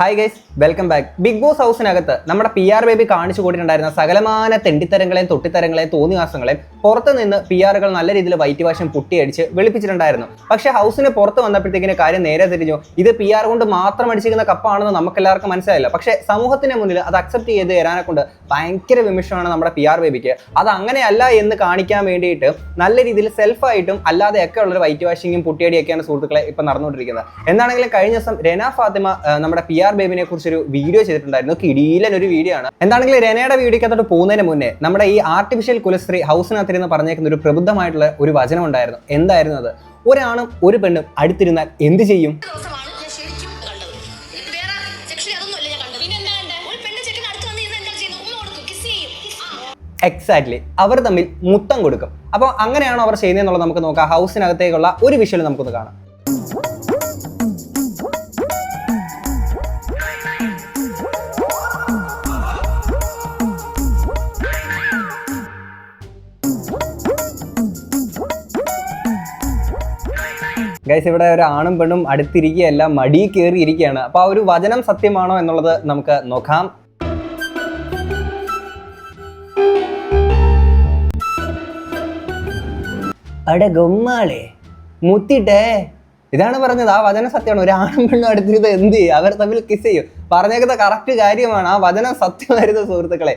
Hi guys welcome back Bigg Boss ഹൗസിനകത്ത് നമ്മുടെ P R baby കാണിച്ചു കൂട്ടിയിട്ടുണ്ടായിരുന്ന സകലമാന തെണ്ടിത്തരങ്ങളെയും തൊട്ടിത്തരങ്ങളെയും തോന്നിവാസങ്ങളെയും പുറത്ത് നിന്ന് പി ആറുകൾ നല്ല രീതിയിൽ വൈറ്റ് വാശം പുട്ടിയടിച്ച് വെളുപ്പിച്ചിട്ടുണ്ടായിരുന്നു. പക്ഷേ ഹൗസിന് പുറത്ത് വന്നപ്പോഴത്തേക്കിന് കാര്യം നേരെ തിരിഞ്ഞു. ഇത് പി ആർ കൊണ്ട് മാത്രം അടിച്ചിരിക്കുന്ന കപ്പാണെന്ന് നമുക്ക് എല്ലാവർക്കും മനസ്സിലായില്ല. പക്ഷേ സമൂഹത്തിന് മുന്നിൽ അത് അക്സെപ്റ്റ് ചെയ്ത് തരാനെ കൊണ്ട് ഭയങ്കര വിമിഷമാണ് നമ്മുടെ പി ആർ ബേബിക്ക് അത് അങ്ങനെയല്ല എന്ന് കാണിക്കാൻ വേണ്ടിയിട്ട് നല്ല രീതിയിൽ സെൽഫായിട്ടും അല്ലാതെയൊക്കെ ഒരു വൈറ്റ് വാഷിങ്ങും പുട്ടിയടിയൊക്കെയാണ് സുഹൃത്തുക്കളെ ഇപ്പം നടന്നുകൊണ്ടിരിക്കുന്നത്. എന്താണെങ്കിലും കഴിഞ്ഞ ദിവസം രന ഫാത്തിമ നമ്മുടെ പി ആർ ബേബിനെ കുറിച്ച് ഒരു വീഡിയോ ചെയ്തിട്ടുണ്ടായിരുന്നു. കിടിയിലൻ ഒരു വീഡിയോ ആണ്. എന്താണെങ്കിലും രനയുടെ വീഡിയോക്കകത്തോട്ട് പോകുന്നതിന് മുന്നേ നമ്മുടെ ഈ ആർട്ടിഫിഷ്യൽ കുലസ്ത്രീ ഹൗസിനകത്തിരുന്ന് പറഞ്ഞേക്കുന്ന ഒരു പ്രബുദ്ധമായിട്ടുള്ള ഒരു വചനം ഉണ്ടായിരുന്നു. എന്തായിരുന്നു അത്? ഒരാണും ഒരു പെണ്ണും അടുത്തിരുന്നാൽ എന്ത് ചെയ്യും? ദിവസമാണ് ഞാൻ ശരിക്കും കണ്ടത്. വേറെ സെക്ഷനിൽ അതൊന്നുമല്ല ഞാൻ കണ്ടത്. പിന്നെ ഒരു പെണ്ണ് ചെക്കൻ അടുത്ത് വന്ന് എന്താ ചെയ്യുന്നത്? ഉമ്മ കൊടുക്കും ആ. എക്സാക്ട്ലി അവർ തമ്മിൽ മുത്തം കൊടുക്കും. അപ്പോൾ അങ്ങനെയാണോ അവർ ചെയ്യുന്നതെന്നുള്ളത് നമുക്ക് നോക്കാം. ഹൗസിനകത്തേക്കുള്ള ഒരു വിഷ്വൽ നമുക്കൊന്ന് കാണാം. ഗൈസ് ഇവിടെ ഒരു ആണും പെണ്ണും അടുത്തിരിക്കുകയല്ല മടി കയറി ഇരിക്കുകയാണ്. അപ്പോൾ ആ ഒരു വചനം സത്യമാണോ എന്നുള്ളത് നമുക്ക് നോക്കാം. അട ഗമ്മാളെ മുത്തിട്ടേ. ഇതാണ് പറഞ്ഞത് ആ വചനം സത്യമാണ്. ഒരു ആണും പെണ്ണും അടുത്തിരുന്ന് എന്ത് ചെയ്യും? അവർ തമ്മിൽ കിസ് ചെയ്യും. പറഞ്ഞേക്കുന്ന കറക്റ്റ് കാര്യമാണ് ആ വചനം സത്യമായിരുന്നു സുഹൃത്തുക്കളെ.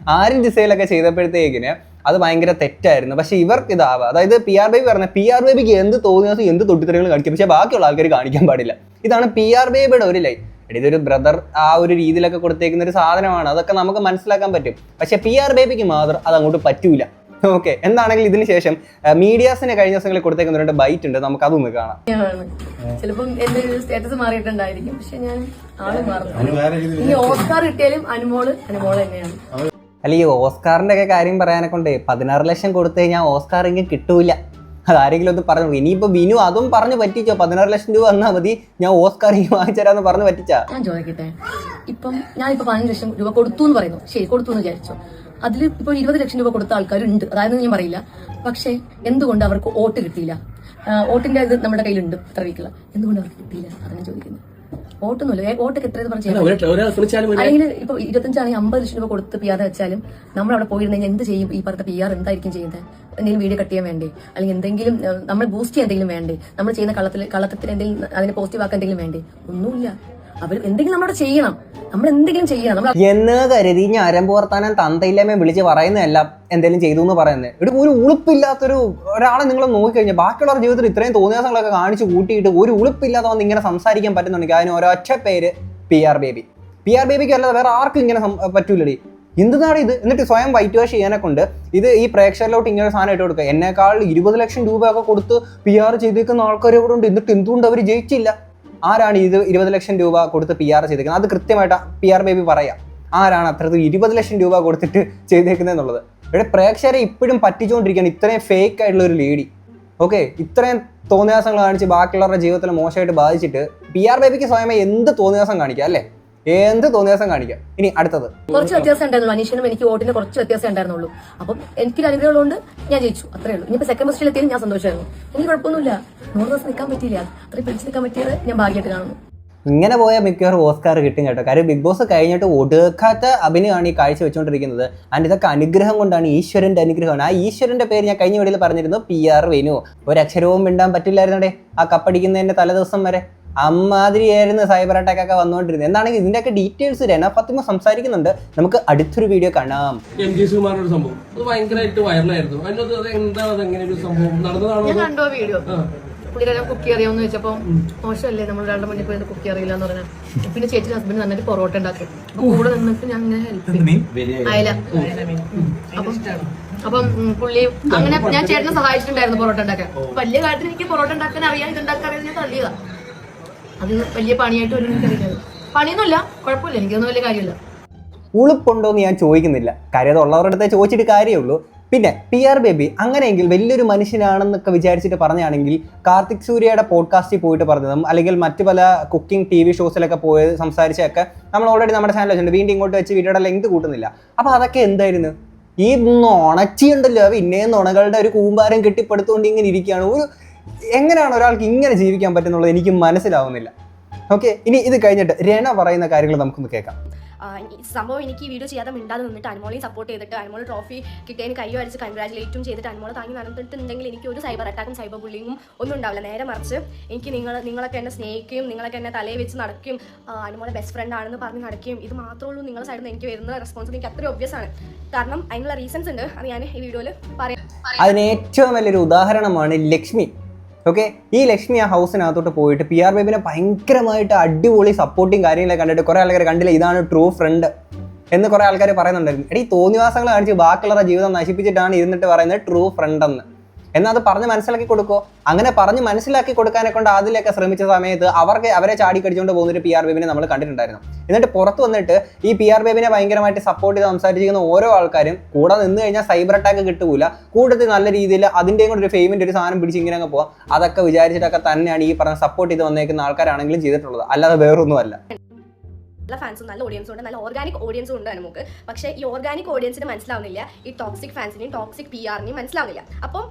ആരും ദിശയിലൊക്കെ ചെയ്തപ്പോഴത്തേക്കിന് അത് ഭയങ്കര തെറ്റായിരുന്നു. പക്ഷേ ഇവർക്ക് ഇതാവുക അതായത് പി ആർ ബേബി പറഞ്ഞ പി ആർ ബേബിക്ക് എന്ത് തോന്നിയാൽ എന്ത് തൊട്ടിത്തരങ്ങൾ കാണിക്കും. പക്ഷേ ബാക്കിയുള്ള ആൾക്കാർ കാണിക്കാൻ പാടില്ല. ഇതാണ് പി ആർ ബേബിയുടെ ഒരു ലൈൻ. ഇതൊരു ബ്രദർ ആ ഒരു രീതിയിലൊക്കെ കൊടുത്തേക്കുന്ന ഒരു സാധനമാണ്. അതൊക്കെ നമുക്ക് മനസ്സിലാക്കാൻ പറ്റും. പക്ഷേ പി ആർ ബേബിക്ക് മാത്രം അത് അങ്ങോട്ട് പറ്റൂല. ഓക്കെ. എന്താണെങ്കിലും ഇതിന് ശേഷം മീഡിയാസിന് കഴിഞ്ഞ ദിവസങ്ങളിൽ കൊടുത്തേക്കുന്ന രണ്ട് ബൈറ്റ് ഉണ്ട്. നമുക്ക് അതൊന്ന് കാണാം. ചിലപ്പോൾ ചിലപ്പം എന്റെ സ്റ്റാറ്റസ് മാറിയിട്ടുണ്ടായിരിക്കും. പക്ഷെ ഞാൻ ആൾ മാറുന്നു. ഇനി ഓസ്കാർ കിട്ടിയാലും അനുമോൾ അനുമോൾ തന്നെയാണ്. അല്ല ഈ ഓസ്കാറിന്റെ ഒക്കെ കാര്യം പറയാനെ കൊണ്ട് പതിനാറ് ലക്ഷം കൊടുത്തു കഴിഞ്ഞാൽ ഓസ്കാർ എങ്കിലും കിട്ടൂല. അതാരെങ്കിലും ഒന്ന് പറഞ്ഞു ഇനിയിപ്പോ ബിനു അതും പറഞ്ഞു പറ്റിച്ചോ? പതിനാറ് ലക്ഷം രൂപ വന്നാൽ മതി ഞാൻ ഓസ്കാർ ഈ വാങ്ങിച്ചരാന്ന് പറഞ്ഞു പറ്റിച്ചാ? ഞാൻ ചോദിക്കട്ടെ? ഇപ്പം ഞാൻ ഇപ്പൊ പതിനഞ്ച് ലക്ഷം രൂപ കൊടുത്തു എന്ന് പറയുന്നു. ശരി കൊടുത്തു എന്ന് വിചാരിച്ചു. അതിൽ ഇപ്പോൾ ഇരുപത് ലക്ഷം രൂപ കൊടുത്ത ആൾക്കാരുണ്ട്. അതായത് ഞാൻ പറയില്ല. പക്ഷേ എന്തുകൊണ്ട് അവർക്ക് വോട്ട് കിട്ടിയില്ല? വോട്ടിന്റെ ഇത് നമ്മുടെ കയ്യിലുണ്ട് ഇത്ര വീക്കുള്ള എന്തുകൊണ്ട് അവർക്ക് കിട്ടിയില്ല? അതാണ് ചോദിക്കുന്നത്. വോട്ടൊക്കെ എത്രയെന്ന് പറഞ്ഞു അല്ലെങ്കിൽ ഇപ്പൊ ഇരുപത്തഞ്ചാണെങ്കിൽ അമ്പത് ലക്ഷം രൂപ കൊടുത്ത് പി ആർ വെച്ചാലും നമ്മൾ അവിടെ പോയിരുന്നെങ്കിൽ എന്ത് ചെയ്യും? ഈ പറഞ്ഞ പി ആർ എന്തായിരിക്കും ചെയ്യുന്നത് എന്തെങ്കിലും വീഡിയോ കട്ട് ചെയ്യാൻ വേണ്ടേ? അല്ലെങ്കിൽ എന്തെങ്കിലും നമ്മൾ ബൂസ്റ്റ് ചെയ്യാൻ എന്തെങ്കിലും വേണ്ടേ? നമ്മൾ ചെയ്യുന്ന കള്ളത്തിൽ കള്ളത്തിൽ എന്തെങ്കിലും അതിനെ പോസിറ്റീവ് ആക്കാൻ എന്തെങ്കിലും വേണ്ടേ? ഒന്നുമില്ല. അവർ എന്തെങ്കിലും നമ്മളവിടെ ചെയ്യണം. നമ്മൾ എന്തെങ്കിലും ചെയ്യണം. നമ്മൾ എന്ന് കരുതി ഞാൻ അരമ്പ് വർത്താനം തന്തയില്ലാമേ വിളിച്ച് പറയുന്നതല്ല എന്തെങ്കിലും ചെയ്തു എന്ന് പറയുന്നത് ഇവിടെ ഒരു ഉളുപ്പില്ലാത്തൊരു ഒരാളെ നിങ്ങൾ നോക്കിക്കഴിഞ്ഞാൽ ബാക്കിയുള്ളവർ ജീവിതത്തിൽ ഇത്രയും തോന്നിയാസങ്ങളൊക്കെ കാണിച്ച് കൂട്ടിയിട്ട് ഒരു ഉളുപ്പില്ലാതെ വന്ന് ഇങ്ങനെ സംസാരിക്കാൻ പറ്റുന്നുണ്ടെങ്കിൽ അതിന് ഒരൊറ്റ പേര് P R Baby P R ബേബിക്ക് അല്ലാതെ വേറെ ആർക്കും ഇങ്ങനെ പറ്റൂലടി. എന്താണ് ഇത്? എന്നിട്ട് സ്വയം വൈറ്റ് വാഷ് ചെയ്യാനെ കൊണ്ട് ഇത് ഈ പ്രേക്ഷകരിലോട്ട് ഇങ്ങനെ സാധനം ഇട്ട് കൊടുക്കുക. എന്നെക്കാൾ ഇരുപത് ലക്ഷം രൂപയൊക്കെ കൊടുത്ത് പി ആർ ചെയ്തേക്കുന്ന ആൾക്കാരെ കൂടെ ഉണ്ട്. എന്നിട്ട് എന്തുകൊണ്ട് അവർ ജയിച്ചില്ല? ആരാണ് ഇത് ഇരുപത് ലക്ഷം രൂപ കൊടുത്ത് പി ആർ ചെയ്തേക്കുന്നത്? അത് കൃത്യമായിട്ട് പി ആർ ബേബി പറയാം. ആരാണ് അത്രത്തിൽ ഇരുപത് ലക്ഷം രൂപ കൊടുത്തിട്ട് ചെയ്തേക്കുന്നത് എന്നുള്ളത്? ഇവിടെ പ്രേക്ഷകരെ ഇപ്പോഴും പറ്റിച്ചുകൊണ്ടിരിക്കുകയാണ് ഇത്രയും ഫേക്ക് ആയിട്ടുള്ള ഒരു ലേഡി ഓക്കെ ഇത്രയും തോന്നിയാസങ്ങൾ കാണിച്ച് ബാക്കിയുള്ളവരുടെ ജീവിതത്തിൽ മോശമായിട്ട് ബാധിച്ചിട്ട് പി ആർ ബേബിക്ക് സ്വയമേ എന്ത് തോന്നിയാസം കാണിക്കുക അല്ലേ? എന്ത് തോന്നിയാസം കാണിക്കാം. ഇനി അടുത്തത്. കുറച്ച് വ്യത്യാസം ഉണ്ടായിരുന്നുള്ളൂ അനീഷിനും എനിക്ക് വോട്ടിന് കുറച്ച് വ്യത്യാസം ഉണ്ടായിരുന്നുള്ളൂ. അപ്പം എനിക്ക് അനുഗ്രഹമുള്ളതുകൊണ്ട് ഞാൻ ജയിച്ചു. അത്രേ ഉള്ളൂ. ഇനിയിപ്പോ സെക്കൻഡ് പൊസിഷനിൽ എത്തിയാലും ഞാൻ സന്തോഷമായിരുന്നു. എനിക്ക് കുഴപ്പമൊന്നുമില്ല. നൂറ് ദിവസം നിൽക്കാൻ പറ്റിയില്ല. അത്രയും പിടിച്ച് നിൽക്കാൻ പറ്റിയത് ഞാൻ ഭാഗ്യമായിട്ട് കാണുന്നു. ഇങ്ങനെ പോയ മിക്കവാറും ഓസ്കാർ കിട്ടും കേട്ടോ. കാര്യം ബിഗ് ബോസ് കഴിഞ്ഞിട്ട് ഒടുക്കാത്ത അഭിനയമാണ് ഈ കാഴ്ച വെച്ചുകൊണ്ടിരിക്കുന്നത്. ആൻഡ് ഇതൊക്കെ അനുഗ്രഹം കൊണ്ടാണ് ഈശ്വരന്റെ അനുഗ്രഹമാണ്. ആ ഈശ്വരന്റെ പേര് ഞാൻ കഴിഞ്ഞ വീഡിയോയിൽ പറഞ്ഞിരുന്നു. P R വേനു. ഒരക്ഷരവും മിണ്ടാൻ പറ്റില്ലായിരുന്നടേ ആ കപ്പടിക്കുന്നതിന്റെ തലേദിവസം വരെ. അമ്മാതിരിയായിരുന്നു സൈബർ അറ്റാക്ക് ഒക്കെ വന്നുകൊണ്ടിരുന്നത്. എന്താണെങ്കിൽ ഇതിന്റെയൊക്കെ ഡീറ്റെയിൽസ് രന ഫത്തിമ സംസാരിക്കുന്നുണ്ട്. നമുക്ക് അടുത്തൊരു വീഡിയോ കാണാം. എം ജി സുകുമാറിന്റെ ഒരു സംഭവം. അത് ഭയങ്കരമായിട്ട് വൈറലായിരുന്നു അതിനകത്ത് അത് എന്താണ് അത് എങ്ങനെ ഒരു സംഭവം? നടന്നതാണോ ഞാൻ വീഡിയോ ആ. പുള്ളിയുടെ കുക്കി അറിയാമെന്ന് വെച്ചപ്പോ മോശമല്ലേ? നമ്മൾ രണ്ട് മണിക്ക് പോയി കുക്കി അറിയില്ല എന്ന് പറഞ്ഞാൽ പിന്നെ ചേച്ചിയുടെ ഹസ്ബൻഡ് നന്നായിട്ട് പൊറോട്ട ഉണ്ടാക്കി. അപ്പൊ കൂടെ നിന്നിട്ട് ഞാൻ ഇങ്ങനെ ഹെൽപ്പ് ചെയ്യും അയല. അപ്പം അപ്പം ഉം, പുള്ളി അങ്ങനെ ഞാൻ ചേട്ടനെ സഹായിച്ചിട്ടുണ്ടായിരുന്നു പൊറോട്ട ഉണ്ടാക്കാൻ. വലിയ കാര്യത്തിൽ എനിക്ക് പൊറോട്ട ഉണ്ടാക്കാൻ അറിയാം ഇത് ഉണ്ടാക്കാൻ അറിയാം ഞാൻ തള്ളിയതാ. അത് വലിയ പണിയായിട്ട് എനിക്കറിയാം പണിയൊന്നുമില്ല കുഴപ്പമില്ല. എനിക്കൊന്നും വലിയ കാര്യമില്ല. ഉളുപ്പുണ്ടോ എന്ന് ഞാൻ ചോദിക്കുന്നില്ല. കാര്യം ഉള്ളവരുടെ അടുത്തേ ചോദിച്ചിട്ട് കാര്യമുള്ളൂ. പിന്നെ പി ആർ ബേബി അങ്ങനെയെങ്കിൽ വലിയൊരു മനുഷ്യനാണെന്നൊക്കെ വിചാരിച്ചിട്ട് പറഞ്ഞാണെങ്കിൽ കാർത്തിക് സൂര്യയുടെ പോഡ്കാസ്റ്റിൽ പോയിട്ട് പറഞ്ഞതും അല്ലെങ്കിൽ മറ്റു പല കുക്കിംഗ് ടി വി ഷോസിലൊക്കെ പോയി സംസാരിച്ചൊക്കെ നമ്മൾ ഓൾറെഡി നമ്മുടെ ചാനൽ വെച്ചിട്ടുണ്ട്. വീണ്ടും ഇങ്ങോട്ട് വെച്ച് വീഡിയോയുടെ ലെങ്ത് കൂട്ടുന്നില്ല. അപ്പോൾ അതൊക്കെ എന്തായിരുന്നു? ഈ ഉണ്ടല്ലോ ഇന്നേ നുണകളുടെ ഒരു കൂമ്പാരം കെട്ടിപ്പടുത്തുകൊണ്ട് ഇങ്ങനെ ഇരിക്കുകയാണ്. ഒരു എങ്ങനെയാണ് ഒരാൾക്ക് ഇങ്ങനെ ജീവിക്കാൻ പറ്റുന്നുള്ളത് എനിക്ക് മനസ്സിലാവുന്നില്ല. ഓക്കെ ഇനി ഇത് കഴിഞ്ഞിട്ട് രേണ പറയുന്ന കാര്യങ്ങൾ നമുക്കൊന്ന് കേൾക്കാം. സംഭവം എനിക്ക് ഈ വീഡിയോ ചെയ്യാതെ മിണ്ടാതെ നിന്നിട്ട് അനുമോളി സപ്പോർട്ട് ചെയ്തിട്ട് അനുമോൾ ട്രോഫി കിട്ടിയതിന് കൈ അടിച്ച് കൺഗ്രാജുലേറ്റും ചെയ്തിട്ട് അനുമോളെ താങ്ങി നടന്നിട്ടുണ്ടെങ്കിൽ എനിക്ക് ഒരു സൈബർ അറ്റാക്കും സൈബർ ബുള്ളിങ്ങും ഒന്നും ഉണ്ടാവില്ല. നേരെ മറിച്ച് എനിക്ക് നിങ്ങൾ നിങ്ങളൊക്കെ എന്നെ സ്നേഹിക്കുകയും നിങ്ങളൊക്കെ എന്നെ തലയിൽ വെച്ച് നടക്കുകയും അനുമോളെ ബെസ്റ്റ് ഫ്രണ്ട് ആണെന്ന് പറഞ്ഞ് നടക്കുകയും ഇത് മാത്രമേ ഉള്ളൂ നിങ്ങളുടെ സൈഡിൽ നിന്ന് എനിക്ക് വരുന്ന റെസ്പോൺസ് എനിക്ക് അത്രയും ഒബ്വിയസ് ആണ്. കാരണം അതിനുള്ള റീസൺസ് ഉണ്ട്. അത് ഞാൻ ഈ വീഡിയോയിൽ പറയാം. അതിന് ഏറ്റവും വലിയൊരു ഉദാഹരണമാണ് ലക്ഷ്മി. ഓക്കെ ഈ ലക്ഷ്മി ആ ഹൗസിനകത്തോട്ട് പോയിട്ട് പി ആർ ബേബിനെ ഭയങ്കരമായിട്ട് അടിപൊളി സപ്പോർട്ടിങ് കാര്യങ്ങളൊക്കെ കണ്ടിട്ട് കുറേ ആൾക്കാർ കണ്ടില്ല ഇതാണ് ട്രൂ ഫ്രണ്ട് എന്ന് കുറേ ആൾക്കാർ പറയുന്നുണ്ടായിരുന്നു. എടീ തോന്നിവാസങ്ങൾ കാണിച്ച് ബാക്കിയുള്ളവരുടെ ജീവിതം നശിപ്പിച്ചിട്ടാണ് ഇരുന്നിട്ട് പറയുന്നത് ട്രൂ ഫ്രണ്ട് എന്ന്. എന്നാൽ അത് പറഞ്ഞ് മനസ്സിലാക്കി കൊടുക്കോ? അങ്ങനെ പറഞ്ഞ് മനസ്സിലാക്കി കൊടുക്കാനെ കൊണ്ട് അതിലൊക്കെ ശ്രമിച്ച സമയത്ത് അവർക്ക് അവരെ ചാടി കടിച്ചുകൊണ്ട് പോകുന്ന ഒരു പി ആർ ബേബിനെ നമ്മൾ കണ്ടിട്ടുണ്ടായിരുന്നു. എന്നിട്ട് പുറത്ത് വന്നിട്ട് ഈ പി ആർ ബേബിനെ ഭയങ്കരമായിട്ട് സപ്പോർട്ട് ചെയ്ത് സംസാരിച്ചിരിക്കുന്ന ഓരോ ആൾക്കാരും കൂടെ നിന്ന് കഴിഞ്ഞാൽ സൈബർ അറ്റാക്ക് കിട്ടൂല. കൂടുതൽ നല്ല രീതിയിൽ അതിന്റെയും കൂടെ ഒരു ഫെയിമിന്റെ ഒരു സാധനം പിടിച്ച് ഇങ്ങനെ പോകാം അതൊക്കെ വിചാരിച്ചിട്ടൊക്കെ തന്നെയാണ് ഈ പറഞ്ഞ സപ്പോർട്ട് ചെയ്ത് വന്നേക്കുന്ന ആൾക്കാരാണെങ്കിലും ചെയ്തിട്ടുള്ളത്. അല്ലാതെ വേറൊന്നുമല്ല. നല്ല ഫാൻസും നല്ല ഓഡിയൻസും ഉണ്ട്. നല്ല ഓർഗാനിക് ഓഡിയൻസും ഉണ്ട് നമുക്ക്. പക്ഷേ ഈ ഓർഗാനിക് ഓഡിയൻസിന് മനസ്സിലാവുന്നില്ല. ഈ ടോക്സിക് ഫാൻസിനെയും ടോക്സിക് പി ആറിനെയും മനസ്സിലാവുന്നില്ല. അപ്പം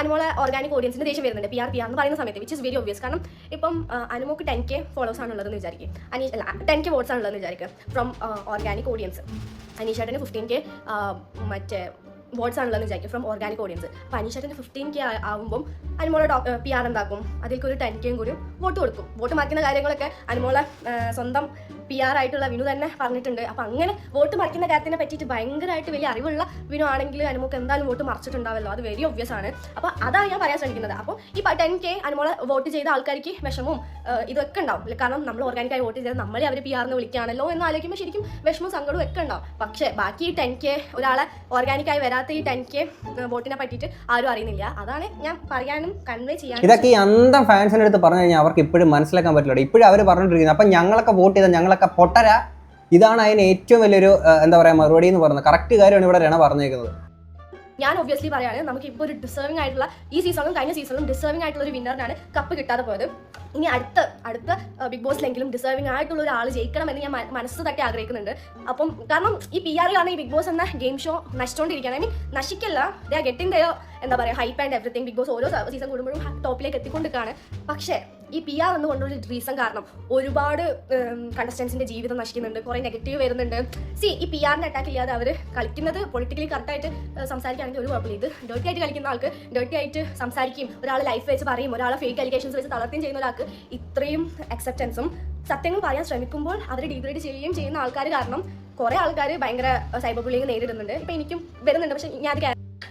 അനുമോളെ ഓർഗാനിക് ഓഡിയൻസിന്റെ ദേഷ്യം വരുന്നുണ്ട് പി ആർ പി ആർ എന്ന് പറയുന്ന സമയത്ത് വിച്ച് ഇസ് വെരി ഒബ്വിയസ് കാരണം ഇപ്പം അനുമോക്ക് ടെൻ കെ ഫോളോവേഴ്സ് ആണുള്ളതെന്ന് വിചാരിക്കും. അനീഷ് അല്ല ടെൻ കെ വോട്ട്സ് ആണുള്ളതെന്ന് വിചാരിക്കും. ഫ്രം ഓർഗാനിക് ഓഡിയൻസ് അനീഷേട്ടന് ഫിഫ്റ്റീൻ കെ മറ്റേ വോട്ട്സ് ആണല്ലോ വിചാരിക്കും. ഫ്രം ഓർഗാനിക് ഓഡിയൻസ് അപ്പോൾ അനീഷേട്ടന് ഫിഫ്റ്റീൻ കെ ആകുമ്പോൾ അനുമോളെ പി ആർ എന്താക്കും? അതിലേക്ക് ഒരു ടെൻ കെയും കൂടി വോട്ട് കൊടുക്കും. വോട്ട് മറിക്കുന്ന കാര്യങ്ങളൊക്കെ അനുമോളെ സ്വന്തം പി ആർ ആയിട്ടുള്ള വിനു തന്നെ പറഞ്ഞിട്ടുണ്ട്. അപ്പം അങ്ങനെ വോട്ട് മറിക്കുന്ന കാര്യത്തിനെ പറ്റിയിട്ട് ഭയങ്കരമായിട്ട് വലിയ അറിവുള്ള വിനു ആണെങ്കിൽ അനുമോക്ക് എന്തായാലും വോട്ട് മറിച്ചിട്ടുണ്ടാവല്ലോ. അത് വെരി ഒബ്വിയസ് ആണ്. അപ്പോൾ അതാണ് ഞാൻ പറയാൻ ശ്രമിക്കുന്നത്. അപ്പോൾ ഈ ടെൻ കെ അനുമോളെ വോട്ട് ചെയ്ത ആൾക്കാർക്ക് വിഷമവും ഇതൊക്കെ ഉണ്ടാവും. കാരണം നമ്മൾ ഓർഗാനിക്കായി വോട്ട് ചെയ്താൽ നമ്മളെ അവർ പി ആറിന് വിളിക്കുകയാണല്ലോ എന്ന് ആലോചിക്കുമ്പോൾ ശരിക്കും വിഷമവും സങ്കടവും ഒക്കെ ഉണ്ടാവും. പക്ഷേ ബാക്കി ഈ ടെൻ കെ ഒരാളെ ഓർഗാനിക്കായി വരാത്ത ഈ ടെൻ കെ വോട്ടിനെ പറ്റിയിട്ട് ആരും അറിയുന്നില്ല. അതാണ് ഞാൻ പറയാനും കൺവേ ചെയ്യാനും ഇതൊക്കെ ഈ അന്തം ഫാൻസിന്റെ അടുത്ത് പറഞ്ഞു കഴിഞ്ഞാൽ അവർക്ക് ഇപ്പോഴും മനസ്സിലാക്കാൻ പറ്റില്ല ഇപ്പോഴും അവർ പറഞ്ഞുകൊണ്ടിരിക്കുന്നത് അപ്പം ഞങ്ങളൊക്കെ വോട്ട് ചെയ്ത ഞങ്ങളൊക്കെ പൊട്ടര. ഇതാണ് അതിന് ഏറ്റവും വലിയൊരു എന്താ പറയുക മറുപടി എന്ന് പറയുന്നത്. കറക്റ്റ് കാര്യമാണ് ഇവിടെ രണ പറഞ്ഞേക്കുന്നത്. ഞാൻ ഒബ്വിയസ്ലി പറയാണ് നമുക്ക് ഇപ്പോൾ ഒരു ഡിസേർവിംഗ് ആയിട്ടുള്ള ഈ സീസണും കഴിഞ്ഞ സീസണും ഡിസേർവിംഗ് ആയിട്ടുള്ള ഒരു വിന്നറിനാണ് കപ്പ് കിട്ടാതെ പോയത്. ഇനി അടുത്ത അടുത്ത ബിഗ് ബോസിലെങ്കിലും ഡിസേർവിംഗ് ആയിട്ടുള്ള ഒരാൾ ജയിക്കണമെന്ന് ഞാൻ മനസ്സ് തട്ടി ആഗ്രഹിക്കുന്നുണ്ട്. അപ്പം കാരണം ഈ പി ആർ കാരണം ഈ ബിഗ് ബോസ് എന്ന ഗെയിം ഷോ നശിച്ചുകൊണ്ടിരിക്കുകയാണ് ഐ മീൻ നശിക്കല്ല ദേ ആർ ഗെറ്റിംഗ് ദയോ എന്താ പറയുക hype and everything Bigg Boss ഓരോ സീസൺ കൂടുമ്പോഴും ടോപ്പിലേക്ക് എത്തിക്കൊണ്ടിരിക്കുകയാണ്. പക്ഷേ ഈ പി ആർ എന്ന് കൊണ്ടുള്ള റീസൺ കാരണം ഒരുപാട് കണ്ടസ്റ്റൻസിന്റെ ജീവിതം നശിക്കുന്നുണ്ട് കുറേ നെഗറ്റീവ് വരുന്നുണ്ട്. സി ഈ പി ആറിന്റെ അറ്റാക്ക് ഇല്ലാതെ അവർ കളിക്കുന്നത് പൊളിറ്റിക്കലി കറക്റ്റായിട്ട് സംസാരിക്കുകയാണെങ്കിൽ ഒരു കുഴപ്പമില്ല. ഇത് ഡേർട്ടി ആയിട്ട് കളിക്കുന്ന ആൾക്ക് ഡേർട്ടി ആയിട്ട് സംസാരിക്കുകയും ഒരാൾ ലൈഫ് വെച്ച് പറയും ഒരാളെ ഫേക്ക് അലിഗേഷൻസ് വെച്ച് തളർത്തുകയും ചെയ്യുന്ന ഒരാൾക്ക് ഇത്രയും അക്സെപ്റ്റൻസും സത്യങ്ങൾ പറയാൻ ശ്രമിക്കുമ്പോൾ അവർ ഡീഗ്രേഡ് ചെയ്യുകയും ചെയ്യുന്ന ആൾക്കാർ കാരണം കുറെ ആൾക്കാർ ഭയങ്കര സൈബർ ബുള്ളിങ് നേരിടുന്നുണ്ട്. ഇപ്പൊ എനിക്കും വരുന്നുണ്ട്. പക്ഷെ ഞാൻ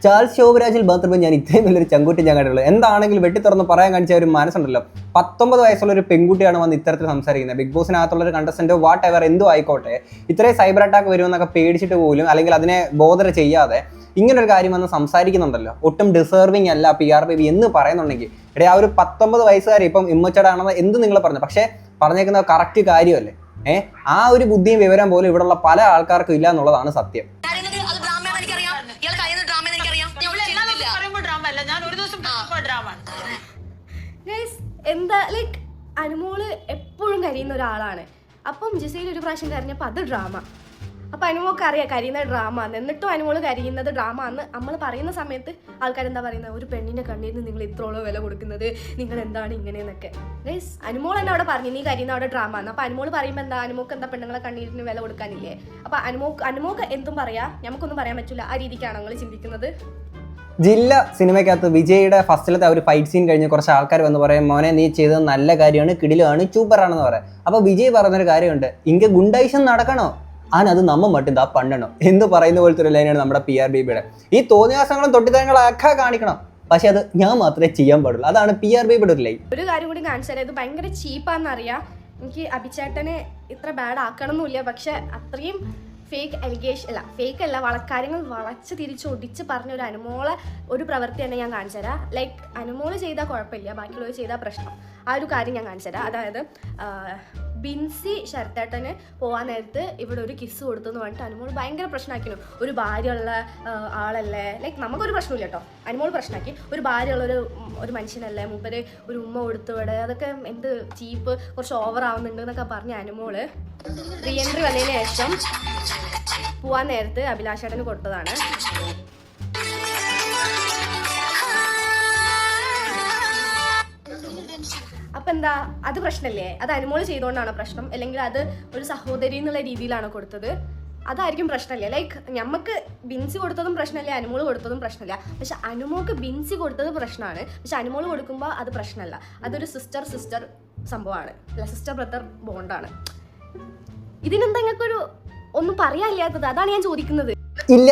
ചാൾസ് ശോഭരാജിൽ മാത്രമേ ഞാൻ ഇത്രയും വലിയൊരു ചങ്കൂട്ടി ഞാൻ കണ്ടുള്ളൂ എന്താണെങ്കിലും വെട്ടി തുറന്ന് പറയാൻ കാണിച്ച ഒരു മനസ്സുണ്ടല്ലോ. പത്തൊമ്പത് വയസ്സുള്ള ഒരു പെൺകുട്ടിയാണ് വന്ന് ഇത്തരത്തിൽ സംസാരിക്കുന്നത്. ബിഗ് ബോസിനകത്തുള്ള ഒരു കണ്ടസ്റ്റന്റോ വാട്ട് എവർ എന്തോ ആയിക്കോട്ടെ ഇത്രയും സൈബർ അറ്റാക്ക് വരുമെന്നൊക്കെ പേടിച്ചിട്ട് പോലും അല്ലെങ്കിൽ അതിനെ ബോധന ചെയ്യാതെ ഇങ്ങനെ ഒരു കാര്യം വന്ന് സംസാരിക്കുന്നുണ്ടല്ലോ. ഒട്ടും ഡിസേർവിങ് അല്ല പി ആർ ബി എന്ന് പറയുന്നുണ്ടെങ്കിൽ. എടേ ആ ഒരു പത്തൊമ്പത് വയസ്സുകാരി ഇപ്പം ഇമ്മച്ചടാണെന്ന് എന്ത് നിങ്ങൾ പറഞ്ഞു. പക്ഷേ പറഞ്ഞേക്കുന്ന കറക്റ്റ് കാര്യമല്ലേ? ഏഹ് ആ ഒരു ബുദ്ധിയും വിവരം പോലും ഇവിടെയുള്ള പല ആൾക്കാർക്കും ഇല്ല എന്നുള്ളതാണ് സത്യം. എന്താ ലൈക്ക് അനുമോൾ എപ്പോഴും കരയുന്ന ഒരാളാണ്. അപ്പം ജിസയിൽ ഒരു പ്രാവശ്യം കരഞ്ഞപ്പോൾ അത് ഡ്രാമ അപ്പം അനുമോക്ക് അറിയാം കരയുന്ന ഡ്രാമ ആണ് എന്നിട്ടും അനുമോൾ കരയുന്നത് ഡ്രാമ എന്ന് നമ്മൾ പറയുന്ന സമയത്ത് ആൾക്കാർ എന്താ പറയുന്നത് ഒരു പെണ്ണിന്റെ കണ്ണീരിന് നിങ്ങൾ ഇത്രോളം വില കൊടുക്കുന്നത് നിങ്ങൾ എന്താണ് ഇങ്ങനെയെന്നൊക്കെ ഗൈസ് അനുമോൾ തന്നെ അവിടെ പറഞ്ഞു നീ കരയുന്ന അവിടെ ഡ്രാമ ആണ് അപ്പം അനുമോൾ പറയുമ്പോൾ എന്താ അനുമോക്ക് എന്താ പെണ്ണുങ്ങളെ കണ്ണീരിന് വില കൊടുക്കാനില്ലേ? അപ്പം അനുമോക്ക് അനുമോക്ക് എന്തും പറയാം. നമുക്കൊന്നും പറയാൻ പറ്റില്ല ആ രീതിക്കാണ് നിങ്ങൾ ചിന്തിക്കുന്നത്? ജില്ല സിനിമയ്ക്കകത്ത് വിജയുടെ ഫസ്റ്റിലത്തെ ആ ഒരു ഫൈറ്റ് സീൻ കഴിഞ്ഞ് കുറച്ച് ആൾക്കാർ വന്ന് പറയും മോനെ നീ ചെയ്തത് നല്ല കാര്യമാണ് കിടിലാണ് ചൂപ്പറാണെന്ന് പറയാം. അപ്പോൾ വിജയ് പറഞ്ഞൊരു കാര്യമുണ്ട് ഇങ്ക ഗുണ്ടൈശം നടക്കണോ? ആൻ അത് നമ്മ മട്ടും ദാ പണ്ടണോ എന്ന് പറയുന്ന പോലത്തെ ഒരു ലൈനാണ് നമ്മുടെ പി ആർ ബിബിയുടെ ഈ തോന്നിയാസങ്ങളും തൊട്ടിത്തരങ്ങളൊക്കെ കാണിക്കണം പക്ഷെ അത് ഞാൻ മാത്രമേ ചെയ്യാൻ പാടുള്ളൂ. അതാണ് പി ആർ ബിബിയുടെ ഒരു ലൈൻ ഒരു കാര്യം കൂടി കാണിച്ചു തരാം. ഇത് ഭയങ്കര ചീപ്പാന്നറിയാം എനിക്ക് അഭിചേട്ടനെ ഇത്ര ബാഡ് ആക്കണമെന്നില്ല പക്ഷെ അത്രയും ഫേക്ക് അലിഗേഷൻ അല്ല ഫേക്ക് അല്ല വളക്കാര്യങ്ങൾ വളച്ച് തിരിച്ച് ഒടിച്ച് പറഞ്ഞ ഒരു അനുമോള ഒരു പ്രവൃത്തി തന്നെ ഞാൻ കാണിച്ചു തരാം. ലൈക്ക് അനുമോൾ ചെയ്താൽ കുഴപ്പമില്ല ബാക്കിയുള്ളവർ ചെയ്താൽ പ്രശ്നം. ആ ഒരു കാര്യം ഞാൻ കാണിച്ചു തരാം. അതായത് ബിൻസി ശരത്തേട്ടന് പോകാൻ നേരത്ത് ഇവിടെ ഒരു കിസ് കൊടുത്തു എന്ന് പറഞ്ഞിട്ട് അനുമോൾ ഭയങ്കര പ്രശ്നമാക്കിനു ഒരു ഭാര്യയുള്ള ആളല്ലേ? ലൈക്ക് നമുക്കൊരു പ്രശ്നമില്ല കേട്ടോ അനുമോൾ പ്രശ്നമാക്കി. ഒരു ഭാര്യയുള്ള ഒരു ഒരു മനുഷ്യനല്ലേ? മൂപ്പര് ഒരു ഉമ്മ കൊടുത്തു ഇവിടെ. അതൊക്കെ എന്ത് ചീപ്പ് കുറച്ച് ഓവർ ആവുന്നുണ്ട് എന്നൊക്കെ പറഞ്ഞ അനുമോൾ റീ എൻട്രി വന്നതിന് ശേഷം പോവാൻ നേരത്ത് അഭിലാഷേട്ടന് കൊടുത്തതാണ്. അപ്പൊ എന്താ അത് പ്രശ്നമല്ലേ അത് അനുമോൾ ചെയ്തുകൊണ്ടാണ് പ്രശ്നം? അല്ലെങ്കിൽ അത് ഒരു സഹോദരി എന്നുള്ള രീതിയിലാണ് കൊടുത്തത്? അതായിരിക്കും പ്രശ്നമല്ലേ ലൈക്ക് നമുക്ക് ബിൻസ് കൊടുത്തതും പ്രശ്നമല്ല അനുമോൾ കൊടുത്തതും പ്രശ്നമില്ല പക്ഷെ അനുമോൾക്ക് ബിൻസ് കൊടുത്തത് പ്രശ്നമാണ്. പക്ഷെ അനുമോൾ കൊടുക്കുമ്പോൾ അത് പ്രശ്നമല്ല അതൊരു സിസ്റ്റർ സിസ്റ്റർ സംഭവമാണ്. അല്ല സിസ്റ്റർ ബ്രദർ ബോണ്ടാണ് ഇതിനെന്താ നിങ്ങൾക്കൊരു ഒന്നും പറയാനില്ലാത്തത്? അതാണ് ഞാൻ ചോദിക്കുന്നത്. ഇല്ല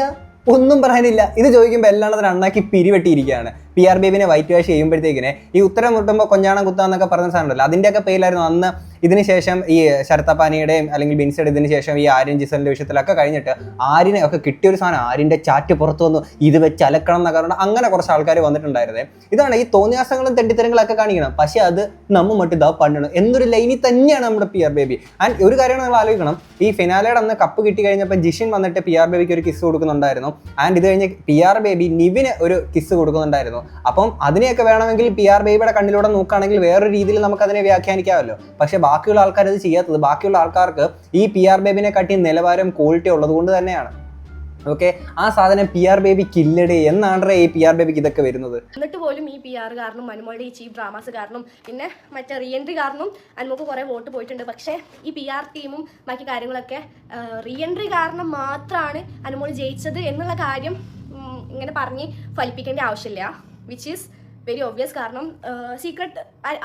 ഒന്നും പറയാനില്ല. ഇത് ചോദിക്കുമ്പോൾ എല്ലാം അത് അണ്ണാക്കി പിരിവെട്ടിയിരിക്കുകയാണ്. പി ആർ ബേബിനെ വൈറ്റ് വാഷ് ചെയ്യുമ്പോഴത്തേക്കിനെ ഈ ഉത്തരം മുട്ടുമ്പോൾ കൊഞ്ഞാണം കുത്താന്നൊക്കെ പറഞ്ഞ സാധനമല്ലോ അതിന്റെയൊക്കെ പേരിലായിരുന്നു അന്ന് ഇതിന് ശേഷം ഈ ശരത്തപ്പാനിയുടെയും അല്ലെങ്കിൽ ബിൻസയുടെ ഇതിന് ശേഷം ഈ ആര്യൻ ജിസലിന്റെ വിഷയത്തിലൊക്കെ കഴിഞ്ഞിട്ട് ആരിനെ ഒക്കെ കിട്ടിയ ഒരു സാധനം ആരിന്റെ ചാറ്റ് പുറത്തു വന്നു ഇത് വെച്ച് അലക്കണം എന്നൊക്കെ പറഞ്ഞാൽ അങ്ങനെ കുറച്ച് ആൾക്കാർ വന്നിട്ടുണ്ടായിരുന്നേ. ഇതാണ് ഈ തോന്നിയാസങ്ങളും തെണ്ടിത്തരങ്ങളൊക്കെ കാണിക്കണം. പക്ഷേ അത് നമ്മൾ മറ്റു ഇതാ പണ്ടണം. എന്നൊരു ലൈനിൽ തന്നെയാണ് നമ്മുടെ പി ആർ ബേബി. ആൻഡ് ഒരു കാര്യം നിങ്ങൾ ആലോചിക്കണം. ഈ ഫിനാലയുടെ അന്ന് കപ്പ് കിട്ടി കഴിഞ്ഞപ്പോൾ ജിഷിൻ വന്നിട്ട് പി ആർ ബേബിക്ക് ഒരു കിസ് കൊടുക്കുന്നുണ്ടായിരുന്നു. ആൻഡ് ഇത് കഴിഞ്ഞ് പി ആർ ബേബി നിവിന് ഒരു കിസ് കൊടുക്കുന്നുണ്ടായിരുന്നു. അപ്പം അതിനെയൊക്കെ വേണമെങ്കിൽ പി ആർ ബേബിയുടെ കണ്ണിലൂടെ നോക്കുകയാണെങ്കിൽ വേറൊരു രീതിയിൽ നമുക്ക് അതിനെ വ്യാഖ്യാനിക്കാമല്ലോ. പക്ഷേ ബാക്കിയുള്ള ആൾക്കാർ അത് ചെയ്യാത്തത് ബാക്കിയുള്ള ആൾക്കാർക്ക് ഈ പി ആർ ബേബിനെ കാട്ടി നിലവാരം ക്വാളിറ്റി ഉള്ളത് കൊണ്ട് തന്നെയാണ്. ഓക്കെ ആ സാധനം പി ആർ ബേബി കില്ലടേ എന്നാണ് ഈ പി ആർ ബേബിക്ക് ഇതൊക്കെ വരുന്നത്? എന്നിട്ട് പോലും ഈ പി ആർ കാരണം അനുമോളുടെ ഈ ചീഫ് ഡ്രാമാസ് കാരണം പിന്നെ മറ്റേ റീ എൻട്രി കാരണം അനുമോക്ക് കുറേ വോട്ട് പോയിട്ടുണ്ട്. പക്ഷേ ഈ പി ആർ ടീമും ബാക്കി കാര്യങ്ങളൊക്കെ റീ എൻട്രി കാരണം മാത്രമാണ് അനുമോൾ ജയിച്ചത് എന്നുള്ള കാര്യം ഇങ്ങനെ പറഞ്ഞ് ഫലിപ്പിക്കേണ്ട ആവശ്യമില്ല. വിച്ച് ഈസ് വെരി ഒബ്വിയസ് കാരണം സീക്രട്ട്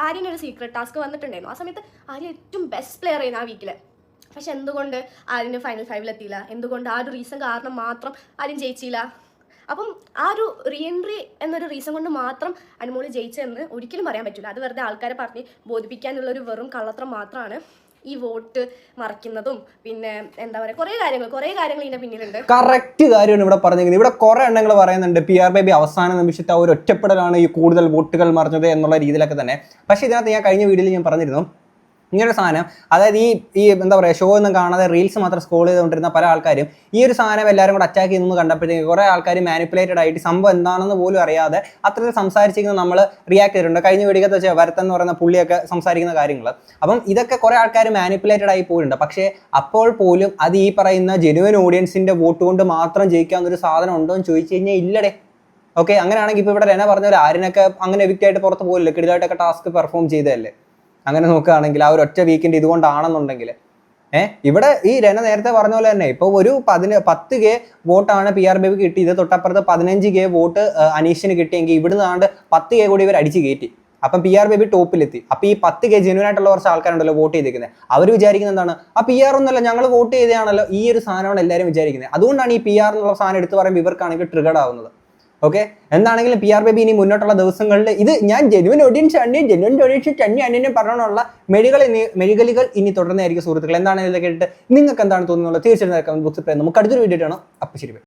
ആര്യനൊരു സീക്രട്ട് ടാസ്ക് വന്നിട്ടുണ്ടായിരുന്നു. ആ സമയത്ത് ആര്യ ഏറ്റവും ബെസ്റ്റ് പ്ലെയർ ആയിരുന്നു ആ വീക്കിൽ പക്ഷെ എന്തുകൊണ്ട് ആര്യന് ഫൈനൽ ഫൈവിൽ എത്തിയില്ല? എന്തുകൊണ്ട് ആ ഒരു റീസൺ കാരണം മാത്രം ആരും ജയിച്ചില്ല? അപ്പം ആ ഒരു റീഎൻട്രി എന്നൊരു റീസൺ കൊണ്ട് മാത്രം അനുമോൾ ജയിച്ചതെന്ന് ഒരിക്കലും പറയാൻ പറ്റില്ല. അത് വെറുതെ ആൾക്കാരെ പറഞ്ഞ് ബോധിപ്പിക്കാനുള്ള ഒരു വെറും കള്ളത്രം മാത്രമാണ് ഈ വോട്ട് മറിക്കുന്നതും പിന്നെ എന്താ പറയുക കുറേ കാര്യങ്ങൾ കുറേ കാര്യങ്ങൾ ഇതിന്റെ പിന്നിലുണ്ട്. കറക്റ്റ് കാര്യമാണ് ഇവിടെ പറഞ്ഞത് ഇവിടെ കുറെ എണ്ണങ്ങൾ പറയുന്നുണ്ട്. പി ആർ ബേബി അവസാന നിമിഷത്തെ ഒരു ഒറ്റപ്പെടലാണ് ഈ കൂടുതൽ വോട്ടുകൾ മറിഞ്ഞത് എന്നുള്ള രീതിയിലൊക്കെ തന്നെ. പക്ഷേ ഇതിനകത്ത് ഞാൻ കഴിഞ്ഞ വീഡിയോയിൽ ഞാൻ പറഞ്ഞിരുന്നു ഇങ്ങനൊരു സാധനം. അതായത് ഈ ഈ എന്താ പറയുക ഷോ ഒന്നും കാണാതെ റീൽസ് മാത്രം സ്ക്രോൾ ചെയ്തുകൊണ്ടിരുന്ന പല ആൾക്കാരും ഈ ഒരു സാധനം എല്ലാവരും കൂടെ അറ്റാക്ക് ചെയ്യുന്നു കണ്ടപ്പോഴത്തേക്ക് കുറേ ആൾക്കാർ മാനിപ്പുലേറ്റഡ് ആയിട്ട് സംഭവം എന്താണെന്ന് പോലും അറിയാതെ അത്രയും സംസാരിച്ചിരിക്കുന്ന നമ്മൾ റിയാക്ട് ചെയ്തിട്ടുണ്ട്. കഴിഞ്ഞ വീഡിയോക്കകത്ത് വെച്ചാൽ വരത്തൻ എന്ന് പറയുന്ന പുള്ളിയൊക്കെ സംസാരിക്കുന്ന കാര്യങ്ങൾ അപ്പം ഇതൊക്കെ കുറേ ആൾക്കാർ മാനിപ്പുലേറ്റഡ് ആയി പോയിട്ടുണ്ട്. പക്ഷേ അപ്പോൾ പോലും അത് ഈ പറയുന്ന ജെനുവൻ ഓഡിയൻസിന്റെ വോട്ട് കൊണ്ട് മാത്രം ജയിക്കാവുന്ന ഒരു സാധനം ഉണ്ടോ എന്ന് ചോദിച്ചു കഴിഞ്ഞാൽ ഇല്ലടേ. ഓക്കെ അങ്ങനെയാണെങ്കിൽ ഇപ്പോൾ ഇവിടെ രന പറഞ്ഞ ഒരു ആരിനൊക്കെ അങ്ങനെ എവിക്റ്റ് ആയിട്ട് പുറത്ത് പോകില്ല കിടിലായിട്ടൊക്കെ ടാസ്ക് പെർഫോം ചെയ്തതല്ലേ? അങ്ങനെ നോക്കുകയാണെങ്കിൽ ആ ഒരു ഒറ്റ വീക്കിന്റെ ഇതുകൊണ്ടാണെന്നുണ്ടെങ്കിൽ ഏഹ് ഇവിടെ ഈ രന നേരത്തെ പറഞ്ഞ പോലെ തന്നെ ഇപ്പോൾ ഒരു പതിന പത്ത് കെ വോട്ടാണ് പി ആർ ബേബിക്ക് കിട്ടിയത്. തൊട്ടപ്പുറത്ത് പതിനഞ്ച് കെ വോട്ട് അനീഷിന് കിട്ടിയെങ്കിൽ ഇവിടുന്ന് ആണ്ട് പത്ത് കെ കൂടി ഇവർ അടിച്ച് കയറ്റി. അപ്പം പി ആർ ബേബി ടോപ്പിലെത്തി. അപ്പൊ ഈ പത്ത് കെ ജെന്യൂൻ ആയിട്ടുള്ള കുറച്ച് ആൾക്കാരുണ്ടല്ലോ വോട്ട് ചെയ്തിരിക്കുന്നത് അവർ വിചാരിക്കുന്നത് എന്താണ്? ആ പി ആർ ഒന്നല്ല ഞങ്ങൾ വോട്ട് ചെയ്തതാണല്ലോ ഈ ഒരു സാധനമാണ് എല്ലാവരും വിചാരിക്കുന്നത്. അതുകൊണ്ടാണ് ഈ പി ആർ എന്നുള്ള സാധനം എടുത്ത് പറയുമ്പോൾ ഇവർക്കാണെങ്കിൽ ട്രിഗർഡ് ആവുന്നത്. ഓക്കെ എന്താണെങ്കിലും പി ആർ ബേബി ഇനി മുന്നോട്ടുള്ള ദിവസങ്ങളിൽ ഇത് ഞാൻ ജെനുവൻ ഓഡിയൻസ് ആണ്. ജെനുവൻ ഓഡിയൻസ് തന്നെ അന്യനെ പറഞ്ഞുള്ള മെഡികൾ ഇനി മെഡികലുകൾ ഇനി തുടർന്നായിരിക്കും സുഹൃത്തുക്കൾ എന്താണ് ഇതിൽ കേട്ടിട്ട് നിങ്ങൾക്ക് എന്താണ് തോന്നുന്നുള്ളത് തീർച്ചയായിട്ടും നമുക്ക് അടുത്തൊരു വീഡിയോ ആണ് അപ്പം ശരി.